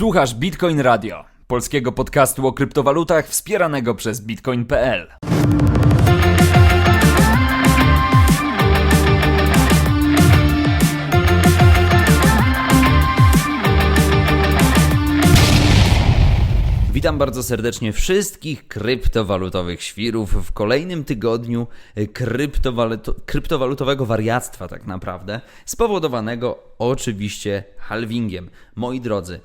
Słuchasz Bitcoin Radio, polskiego podcastu o kryptowalutach wspieranego przez bitcoin.pl. Witam bardzo serdecznie wszystkich kryptowalutowych świrów w kolejnym tygodniu kryptowaluto, kryptowalutowego wariactwa, tak naprawdę, spowodowanego oczywiście halvingiem. Moi drodzy,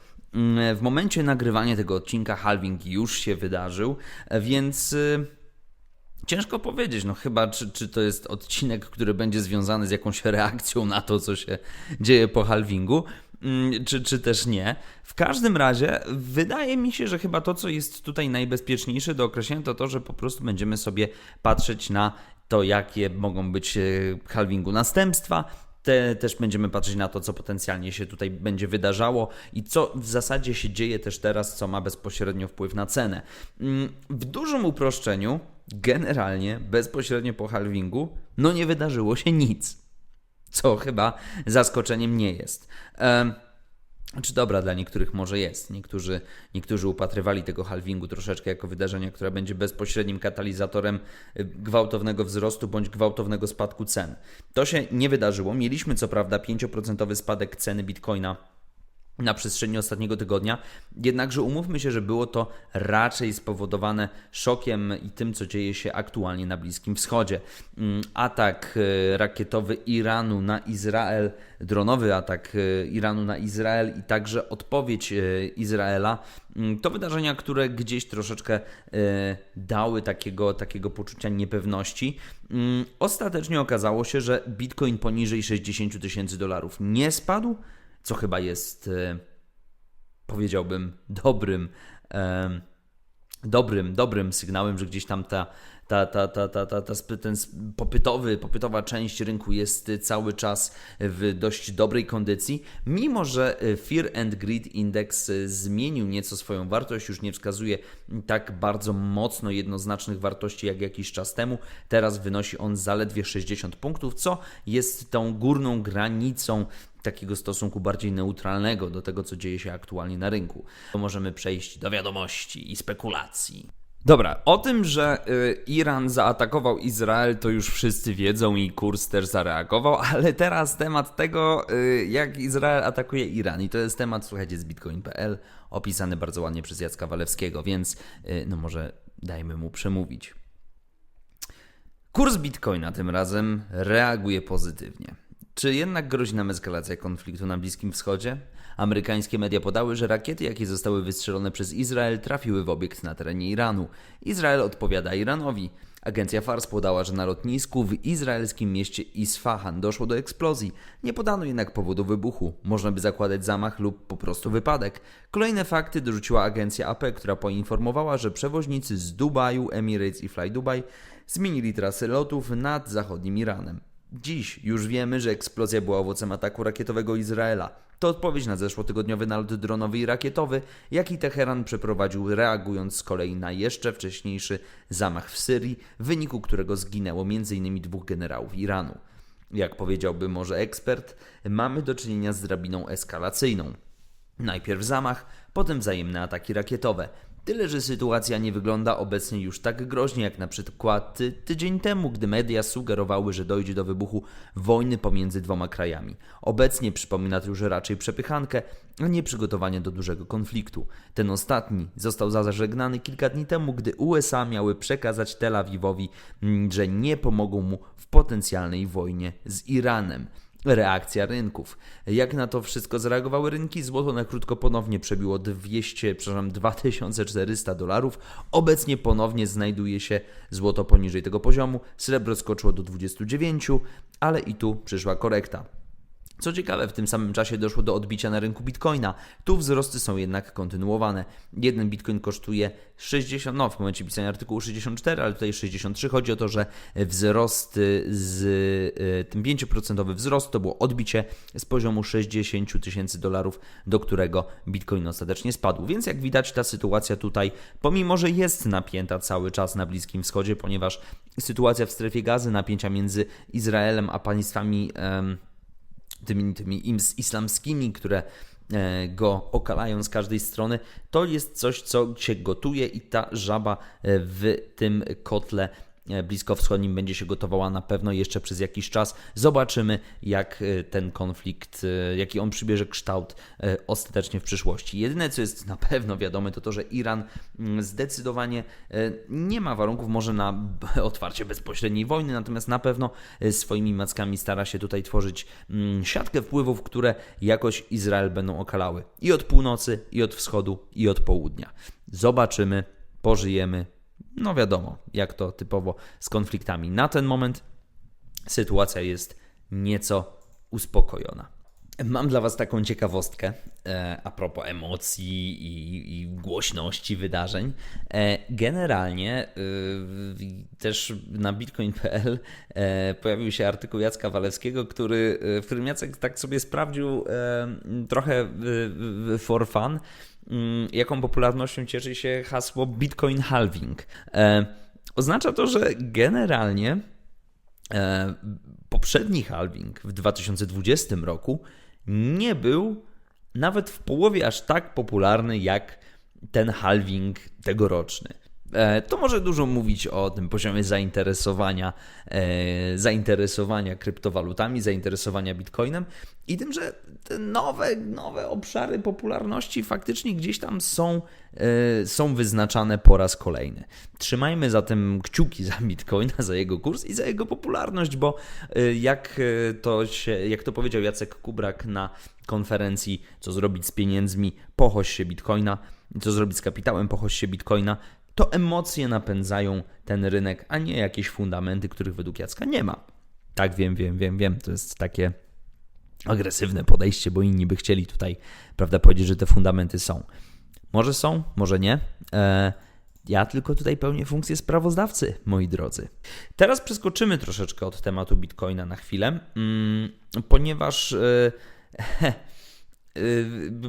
w momencie nagrywania tego odcinka halving już się wydarzył, więc. y, Ciężko powiedzieć, no chyba czy, czy to jest odcinek, który będzie związany z jakąś reakcją na to, co się dzieje po halvingu, mm, czy, czy też nie. W każdym razie wydaje mi się, że chyba to, co jest tutaj najbezpieczniejsze do określenia, to to, że po prostu będziemy sobie patrzeć na to, jakie mogą być e, halvingu następstwa, te, też będziemy patrzeć na to, co potencjalnie się tutaj będzie wydarzało i co w zasadzie się dzieje też teraz, co ma bezpośrednio wpływ na cenę. Mm, W dużym uproszczeniu, generalnie bezpośrednio po halvingu, no nie wydarzyło się nic. Co chyba zaskoczeniem nie jest. Czy dobra, dla niektórych może jest. Niektórzy, niektórzy upatrywali tego halvingu troszeczkę jako wydarzenia, które będzie bezpośrednim katalizatorem y, gwałtownego wzrostu bądź gwałtownego spadku cen. To się nie wydarzyło. Mieliśmy co prawda 5% spadek ceny bitcoina na przestrzeni ostatniego tygodnia. Jednakże umówmy się, że było to raczej spowodowane szokiem i tym, co dzieje się aktualnie na Bliskim Wschodzie. Mm, Atak e, rakietowy Iranu na Izrael, dronowy atak e, Iranu na Izrael i także odpowiedź e, Izraela. mm, To wydarzenia, które gdzieś troszeczkę dały takiego, takiego poczucia niepewności. Mm, Ostatecznie okazało się, że Bitcoin poniżej 60 000 tysięcy dolarów nie spadł, co chyba jest, e, powiedziałbym, dobrym, em, dobrym, dobrym sygnałem, że gdzieś tam ta, ta, ta, ta, ta, ta, ta ten popytowy, popytowa część rynku jest cały czas w dość dobrej kondycji, mimo że e, Fear and Greed Index e, zmienił nieco swoją wartość, już nie wskazuje tak bardzo mocno jednoznacznych wartości jak jakiś czas temu. Teraz wynosi on zaledwie 60 punktów, co jest tą górną granicą takiego stosunku bardziej neutralnego do tego, co dzieje się aktualnie na rynku. To możemy przejść do wiadomości i spekulacji. Dobra, o tym, że y, Iran zaatakował Izrael, to już wszyscy wiedzą i kurs też zareagował, ale teraz temat tego, y, jak Izrael atakuje Iran. I to jest temat, słuchajcie, z bitcoin.pl, opisany bardzo ładnie przez Jacka Walewskiego, więc y, no może dajmy mu przemówić. Kurs bitcoina tym razem reaguje pozytywnie. Czy jednak grozi nam eskalacja konfliktu na Bliskim Wschodzie? Amerykańskie media podały, że rakiety, jakie zostały wystrzelone przez Izrael, trafiły w obiekt na terenie Iranu. Izrael odpowiada Iranowi. Agencja Fars podała, że na lotnisku w izraelskim mieście Isfahan doszło do eksplozji. Nie podano jednak powodu wybuchu. Można by zakładać zamach lub po prostu wypadek. Kolejne fakty dorzuciła agencja AP, która poinformowała, że przewoźnicy z Dubaju, Emirates i Fly Dubai zmienili trasy lotów nad zachodnim Iranem. Dziś już wiemy, że eksplozja była owocem ataku rakietowego Izraela. To odpowiedź na zeszłotygodniowy nalot dronowy i rakietowy, jaki Teheran przeprowadził, reagując z kolei na jeszcze wcześniejszy zamach w Syrii, w wyniku którego zginęło m.in. dwóch generałów Iranu. Jak powiedziałby może ekspert, mamy do czynienia z drabiną eskalacyjną. Najpierw zamach, potem wzajemne ataki rakietowe. Tyle, że sytuacja nie wygląda obecnie już tak groźnie jak na przykład ty- tydzień temu, gdy media sugerowały, że dojdzie do wybuchu wojny pomiędzy dwoma krajami. Obecnie przypomina to już raczej przepychankę, a nie przygotowanie do dużego konfliktu. Ten ostatni został zażegnany kilka dni temu, gdy USA miały przekazać Tel Awiwowi, mm, że nie pomogą mu w potencjalnej wojnie z Iranem reakcja rynków. Jak na to wszystko zareagowały rynki? Złoto na krótko ponownie przebiło 200, przepraszam, 2400 dolarów. Obecnie ponownie znajduje się złoto poniżej tego poziomu. Srebro skoczyło do 29, ale i tu przyszła korekta. Co ciekawe, w tym samym czasie doszło do odbicia na rynku bitcoina. Tu wzrosty są jednak kontynuowane. Jeden bitcoin kosztuje 60, no w momencie pisania artykułu 64, ale tutaj 63. Chodzi o to, że wzrost z y, tym 5% wzrost to było odbicie z poziomu 60 tysięcy dolarów, do którego bitcoin ostatecznie spadł. Więc jak widać, ta sytuacja tutaj, pomimo że jest napięta cały czas na Bliskim Wschodzie, ponieważ sytuacja w strefie gazy, napięcia między Izraelem a państwami. Tymi, tymi islamskimi, które e, go okalają z każdej strony. To jest coś, co się gotuje i ta żaba e, w tym kotle bliskowschodnim będzie się gotowała na pewno jeszcze przez jakiś czas. Zobaczymy, jak e, ten konflikt, e, jaki on przybierze kształt ostatecznie w przyszłości. Jedyne, co jest na pewno wiadome, to to, że Iran mm, zdecydowanie nie ma warunków może na otwarcie bezpośredniej wojny, natomiast na pewno swoimi mackami stara się tutaj tworzyć mm, siatkę wpływów, które jakoś Izrael będą okalały i od północy, i od wschodu, i od południa. Zobaczymy, pożyjemy, no wiadomo, jak to typowo z konfliktami. Na ten moment sytuacja jest nieco uspokojona. Mam dla Was taką ciekawostkę e, a propos emocji i, i głośności wydarzeń. E, generalnie e, też na bitcoin.pl e, pojawił się artykuł Jacka Walewskiego, który, e, w którym Jacek tak sobie sprawdził e, trochę for fun, jaką popularnością cieszy się hasło Bitcoin halving. E, oznacza to, że generalnie e, poprzedni halving w 2020 roku nie był nawet w połowie aż tak popularny jak ten halving tegoroczny. E, to może dużo mówić o tym poziomie zainteresowania, e, zainteresowania kryptowalutami, zainteresowania bitcoinem i tym, że te nowe, nowe obszary popularności faktycznie gdzieś tam są, e, są wyznaczane po raz kolejny. Trzymajmy zatem kciuki za bitcoina, za jego kurs i za jego popularność, bo jak to, się, jak to powiedział Jacek Kubrak na konferencji, co zrobić z pieniędzmi, pochoś się bitcoina, co zrobić z kapitałem, pochoś się bitcoina, to emocje napędzają ten rynek, a nie jakieś fundamenty, których według Jacka nie ma. Tak, wiem, wiem, wiem, wiem. To jest takie agresywne podejście, bo inni by chcieli tutaj, prawda, powiedzieć, że te fundamenty są. Może są, może nie. E, ja tylko tutaj pełnię funkcję sprawozdawcy, moi drodzy. Teraz przeskoczymy troszeczkę od tematu Bitcoina na chwilę, mm, ponieważ. Yy,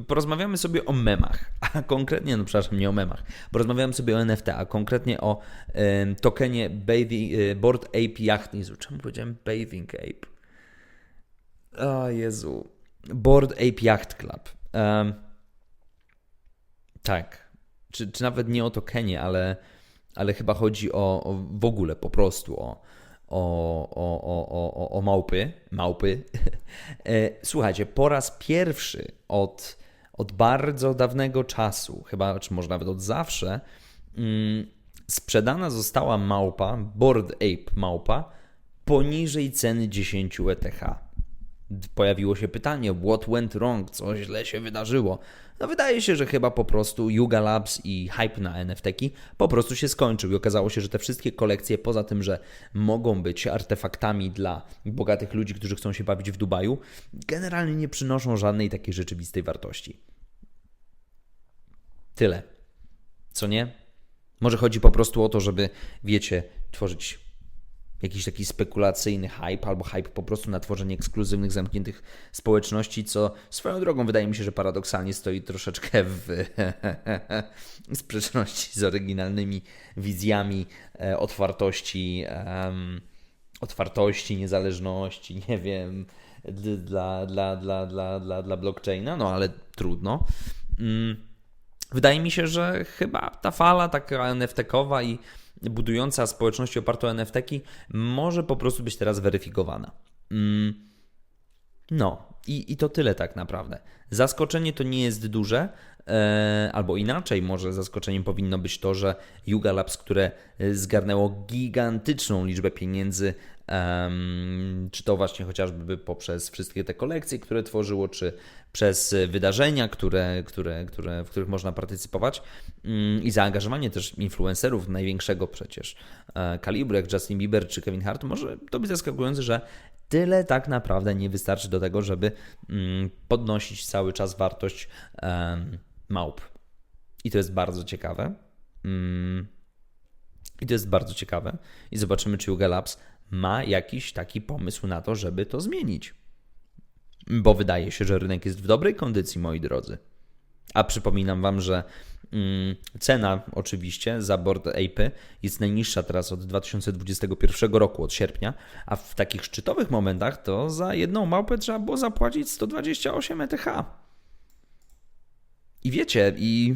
porozmawiamy sobie o memach, a konkretnie, no przepraszam, nie o memach, porozmawiamy sobie o NFT, a konkretnie o tokenie bathing, y, Board Ape Yacht. Jezu, czemu powiedziałem Bathing Ape? O Jezu. Board Ape Yacht Club. Tak. Czy, czy nawet nie o tokenie, ale, ale chyba chodzi o, o w ogóle po prostu o, o, o, o, o, o małpy. małpy. E, słuchajcie, po raz pierwszy od, od bardzo dawnego czasu, chyba, czy może nawet od zawsze, mm, sprzedana została małpa, Board Ape małpa, poniżej ceny 10 ETH. Pojawiło się pytanie, what went wrong, co źle się wydarzyło. No wydaje się, że chyba po prostu Yuga Labs i hype na NFT-ki po prostu się skończył i okazało się, że te wszystkie kolekcje, poza tym, że mogą być artefaktami dla bogatych ludzi, którzy chcą się bawić w Dubaju, generalnie nie przynoszą żadnej takiej rzeczywistej wartości. Tyle. Co nie? Może chodzi po prostu o to, żeby, wiecie, tworzyć jakiś taki spekulacyjny hype, albo hype po prostu na tworzenie ekskluzywnych, zamkniętych społeczności, co swoją drogą wydaje mi się, że paradoksalnie stoi troszeczkę w sprzeczności z oryginalnymi wizjami e, otwartości, otwartości, niezależności, nie wiem, dla, dla, dla, dla, dla, dla blockchaina, no ale trudno. Mm. Wydaje mi się, że chyba ta fala taka NFT-kowa i budująca społeczności oparte o NFT-ki może po prostu być teraz weryfikowana. Mm. No, i, i to tyle tak naprawdę. Zaskoczenie to nie jest duże, e, albo inaczej, może zaskoczeniem powinno być to, że Yuga Labs, które zgarnęło gigantyczną liczbę pieniędzy czy to właśnie chociażby poprzez wszystkie te kolekcje, które tworzyło, czy przez wydarzenia, które, które, które, w których można partycypować um, i zaangażowanie też influencerów największego przecież e, kalibru, jak Justin Bieber czy Kevin Hart, może to być zaskakujące, że tyle tak naprawdę nie wystarczy do tego, żeby um, podnosić cały czas wartość małp. I to jest bardzo ciekawe. Mm. I to jest bardzo ciekawe. I zobaczymy, czy Yuga Labs ma jakiś taki pomysł na to, żeby to zmienić. Bo wydaje się, że rynek jest w dobrej kondycji, moi drodzy. A przypominam Wam, że mm, cena oczywiście za board Ape jest najniższa teraz od 2021 roku, od sierpnia, a w takich szczytowych momentach to za jedną małpę trzeba było zapłacić 128 ETH. I wiecie, i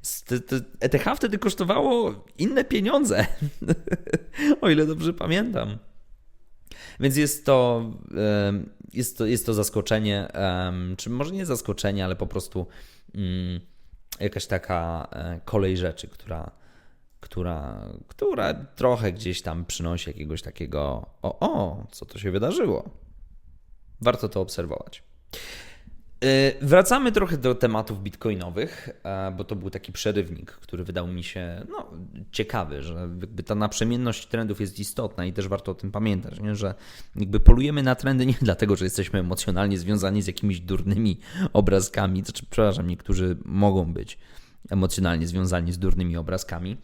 ETH wtedy kosztowało inne pieniądze, o ile dobrze pamiętam. Więc jest to, jest to, jest to zaskoczenie, czy może nie zaskoczenie, ale po prostu mm, jakaś taka e, kolej rzeczy, która, która, która trochę gdzieś tam przynosi jakiegoś takiego o, o, co to się wydarzyło. Warto to obserwować. Y, wracamy trochę do tematów bitcoinowych, bo to był taki przerywnik, który wydał mi się no, ciekawy, że jakby ta naprzemienność trendów jest istotna i też warto o tym pamiętać, nie? że jakby polujemy na trendy nie dlatego, że jesteśmy emocjonalnie związani z jakimiś durnymi obrazkami, znaczy, przepraszam, niektórzy mogą być emocjonalnie związani z durnymi obrazkami,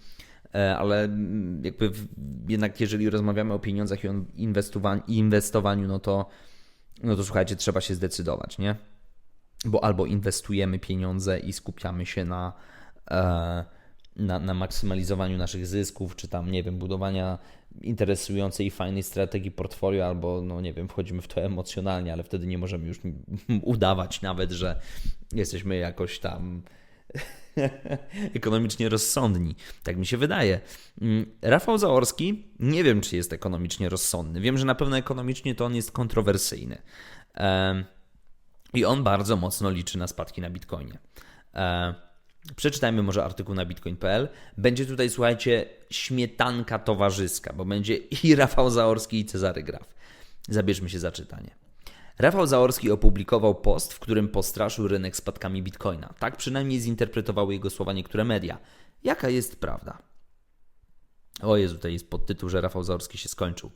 e, ale jakby jednak jeżeli rozmawiamy o pieniądzach i inwestowaniu, no to, no to słuchajcie, trzeba się zdecydować, nie? Bo albo inwestujemy pieniądze i skupiamy się na, e, na, na maksymalizowaniu naszych zysków, czy tam, nie wiem, budowania interesującej i fajnej strategii portfolio, albo, no nie wiem, wchodzimy w to emocjonalnie, ale wtedy nie możemy już udawać nawet, że jesteśmy jakoś tam ekonomicznie rozsądni. Tak mi się wydaje. Mm, Rafał Zaorski, nie wiem, czy jest ekonomicznie rozsądny. Wiem, że na pewno ekonomicznie to on jest kontrowersyjny. I on bardzo mocno liczy na spadki na Bitcoinie. E, przeczytajmy może artykuł na bitcoin.pl. Będzie tutaj, słuchajcie, śmietanka towarzyska, bo będzie i Rafał Zaorski, i Cezary Graf. Zabierzmy się za czytanie. Rafał Zaorski opublikował post, w którym postraszył rynek spadkami bitcoina. Tak przynajmniej zinterpretowały jego słowa niektóre media. Jaka jest prawda? O Jezu, tutaj jest podtytuł, że Rafał Zaorski się skończył.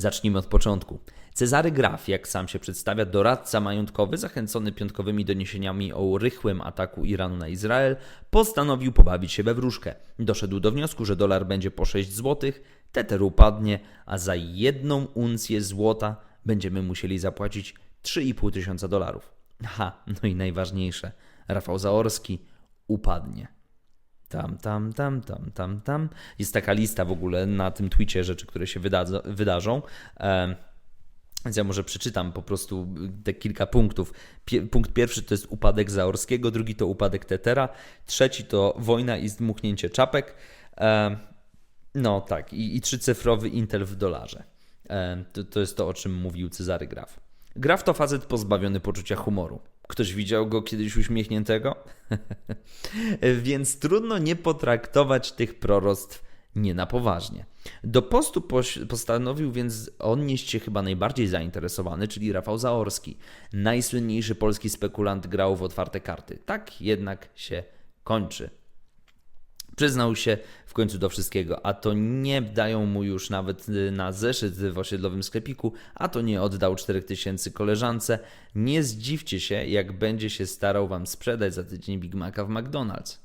Zacznijmy od początku. Cezary Graf, jak sam się przedstawia, doradca majątkowy, zachęcony piątkowymi doniesieniami o rychłym ataku Iranu na Izrael, postanowił pobawić się we wróżkę. Doszedł do wniosku, że dolar będzie po 6 zł, Tether upadnie, a za jedną uncję złota będziemy musieli zapłacić 3,5 tysiąca dolarów. Ha, no i najważniejsze, Rafał Zaorski upadnie. Tam, tam, tam, tam, tam, tam. Jest taka lista w ogóle na tym Twitcie rzeczy, które się wydarzą. Więc ja może przeczytam po prostu te kilka punktów. punkt pierwszy to jest upadek Zaorskiego, drugi to upadek Tetera, trzeci to wojna i zdmuchnięcie czapek. no tak, i, i trzycyfrowy Intel w dolarze. to, to jest to, o czym mówił Cezary Graf. Graf to facet pozbawiony poczucia humoru. Ktoś widział go kiedyś uśmiechniętego? Więc trudno nie potraktować tych proroctw nie na poważnie. Do postu postanowił więc odnieść się chyba najbardziej zainteresowany, czyli Rafał Zaorski. Najsłynniejszy polski spekulant grał w otwarte karty. Tak jednak się kończy. Przyznał się w końcu do wszystkiego, a to nie dają mu już nawet y, na zeszyt w osiedlowym sklepiku, a to nie oddał 4000 koleżance. Nie zdziwcie się, jak będzie się starał wam sprzedać za tydzień Big Maca w McDonald's.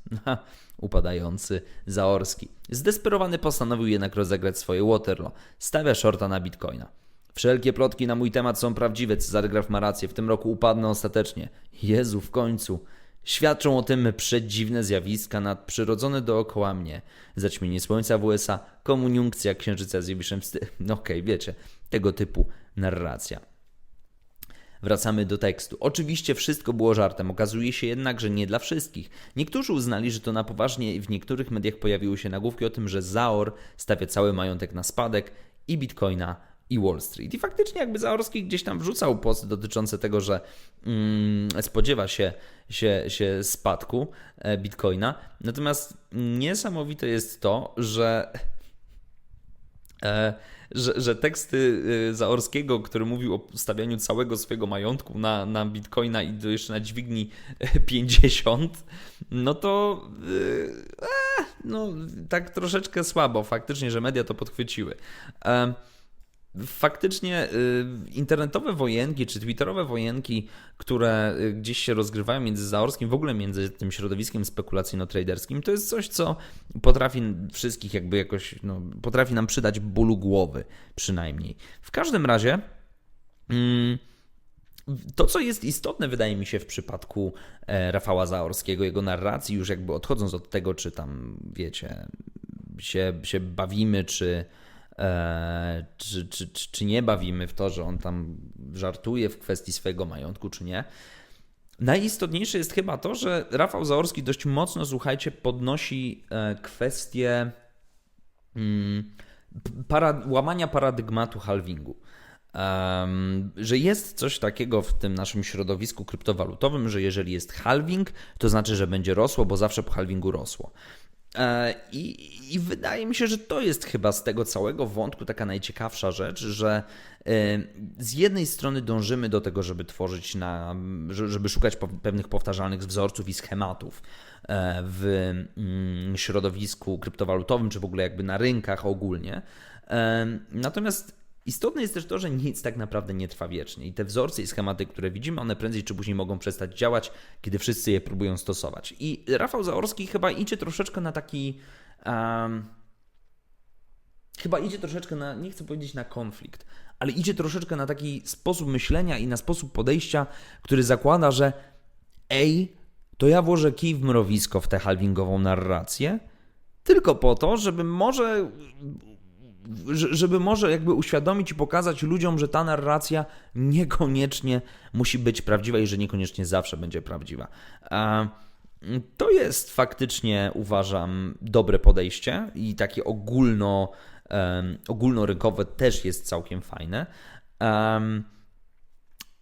Upadający Zaorski. Zdesperowany postanowił jednak rozegrać swoje Waterloo. Stawia shorta na bitcoina. Wszelkie plotki na mój temat są prawdziwe, Cezary Graf ma rację. W tym roku upadnę ostatecznie. Jezu, w końcu. Świadczą o tym przedziwne zjawiska nadprzyrodzone dookoła mnie. Zaćmienie słońca w USA, komuniunkcja księżyca z Jowiszem w No okej, okay, wiecie, tego typu narracja. Wracamy do tekstu. Oczywiście wszystko było żartem, okazuje się jednak, że nie dla wszystkich. Niektórzy uznali, że to na poważnie i w niektórych mediach pojawiły się nagłówki o tym, że Zaor stawia cały majątek na spadek i bitcoina i Wall Street. I faktycznie jakby Zaorski gdzieś tam wrzucał post dotyczące tego, że mm, spodziewa się, się, się spadku e, Bitcoina. Natomiast niesamowite jest to, że e, że, że teksty e, Zaorskiego, który mówił o stawianiu całego swojego majątku na, na bitcoina i jeszcze na dźwigni 50, no to e, no, tak troszeczkę słabo faktycznie, że media to podchwyciły. E, faktycznie y, internetowe wojenki czy twitterowe wojenki, które y, gdzieś się rozgrywają między Zaorskim, w ogóle między tym środowiskiem spekulacyjno-traderskim, to jest coś, co potrafi wszystkich jakby jakoś, no, potrafi nam przydać bólu głowy przynajmniej. W każdym razie... Mm, to, co jest istotne, wydaje mi się, w przypadku e, Rafała Zaorskiego, jego narracji, już jakby odchodząc od tego, czy tam, wiecie, się, się bawimy, czy, czy, czy, czy, czy nie bawimy w to, że on tam żartuje w kwestii swojego majątku, czy nie. Najistotniejsze jest chyba to, że Rafał Zaorski dość mocno, słuchajcie, podnosi e, kwestię mm, para, łamania paradygmatu halvingu. Że jest coś takiego w tym naszym środowisku kryptowalutowym, że jeżeli jest halving, to znaczy, że będzie rosło, bo zawsze po halvingu rosło. E, I, I wydaje mi się, że to jest chyba z tego całego wątku taka najciekawsza rzecz, że e, z jednej strony dążymy do tego, żeby tworzyć na, że- żeby szukać pewnych powtarzalnych wzorców i schematów e, w mm, środowisku kryptowalutowym, czy w ogóle jakby na rynkach ogólnie. Natomiast Istotne jest też to, że nic tak naprawdę nie trwa wiecznie i te wzorce i schematy, które widzimy, one prędzej czy później mogą przestać działać, kiedy wszyscy je próbują stosować. I Rafał Zaorski chyba idzie troszeczkę na taki. em, chyba idzie troszeczkę na, nie chcę powiedzieć na konflikt, ale idzie troszeczkę na taki sposób myślenia i na sposób podejścia, który zakłada, że ej, to ja włożę kij w mrowisko w tę halvingową narrację, tylko po to, żeby może że- żeby może jakby uświadomić i pokazać ludziom, że ta narracja niekoniecznie musi być prawdziwa i że niekoniecznie zawsze będzie prawdziwa. A To jest faktycznie, uważam, dobre podejście i takie ogólno, ogólnorynkowe też jest całkiem fajne. Em,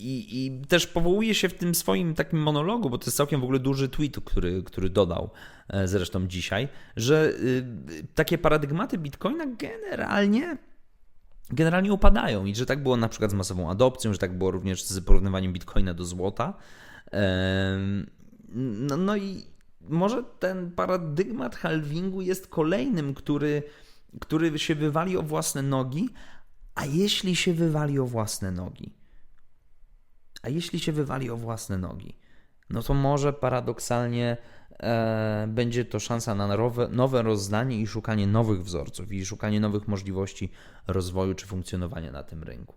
i, I też powołuje się w tym swoim takim monologu, bo to jest całkiem w ogóle duży tweet, który, który dodał e, zresztą dzisiaj, że y, takie paradygmaty Bitcoina generalnie generalnie upadają i że tak było na przykład z masową adopcją, że tak było również z porównywaniem Bitcoina do złota. No, no i może ten paradygmat halvingu jest kolejnym, który, który się wywali o własne nogi, a jeśli się wywali o własne nogi, a jeśli się wywali o własne nogi, no to może paradoksalnie e, będzie to szansa na nowe, nowe rozdanie i szukanie nowych wzorców i szukanie nowych możliwości rozwoju czy funkcjonowania na tym rynku.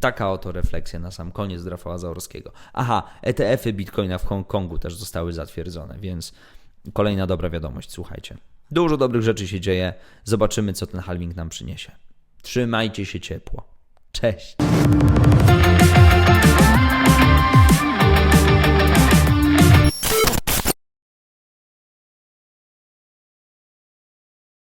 Taka oto refleksja na sam koniec Rafała Zaorskiego. Aha, ETF-y Bitcoina w Hongkongu też zostały zatwierdzone, więc kolejna dobra wiadomość, słuchajcie. Dużo dobrych rzeczy się dzieje. Zobaczymy, co ten halving nam przyniesie. Trzymajcie się ciepło. Cześć.